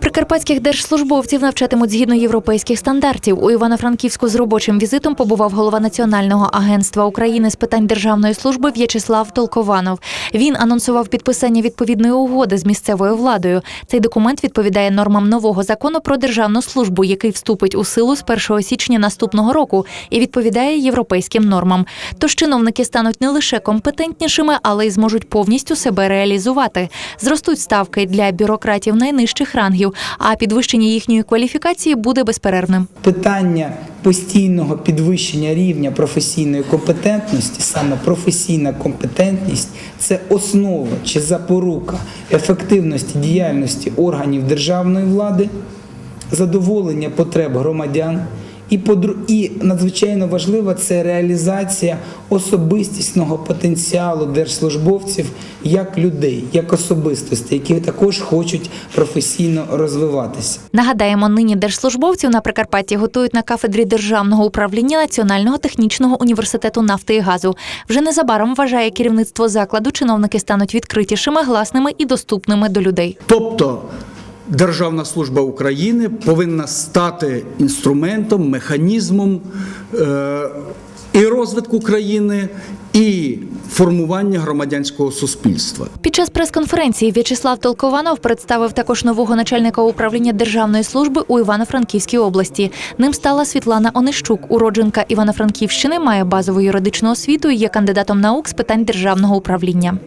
Прикарпатських держслужбовців навчатимуть згідно європейських стандартів. У Івано-Франківську з робочим візитом побував голова Національного агентства України з питань державної служби В'ячеслав Толкованов. Він анонсував підписання відповідної угоди з місцевою владою. Цей документ відповідає нормам нового закону про державну службу, який вступить у силу з 1 січня наступного року і відповідає європейським нормам. Тож чиновники стануть не лише компетентнішими, але й зможуть повністю себе реалізувати. Зростуть ставки для бюрократів найнижчих рангів, а підвищення їхньої кваліфікації буде безперервним. Питання постійного підвищення рівня професійної компетентності, саме професійна компетентність це основа чи запорука ефективності діяльності органів державної влади, задоволення потреб громадян. І подру- і надзвичайно важлива це реалізація особистісного потенціалу держслужбовців як людей, як особистостей, які також хочуть професійно розвиватися. Нагадаємо, нині держслужбовців на Прикарпатті готують на кафедрі державного управління Національного технічного університету нафти і газу. Вже незабаром вважає керівництво закладу. Чиновники стануть відкритішими, гласними і доступними до людей. Тобто Державна служба України повинна стати інструментом, механізмом е, і розвитку країни, і формування громадянського суспільства. Під час прес-конференції В'ячеслав Толкованов представив також нового начальника управління державної служби у Івано-Франківській області. Ним стала Світлана Онищук, уродженка Івано-Франківщини, має базову юридичну освіту і є кандидатом наук з питань державного управління.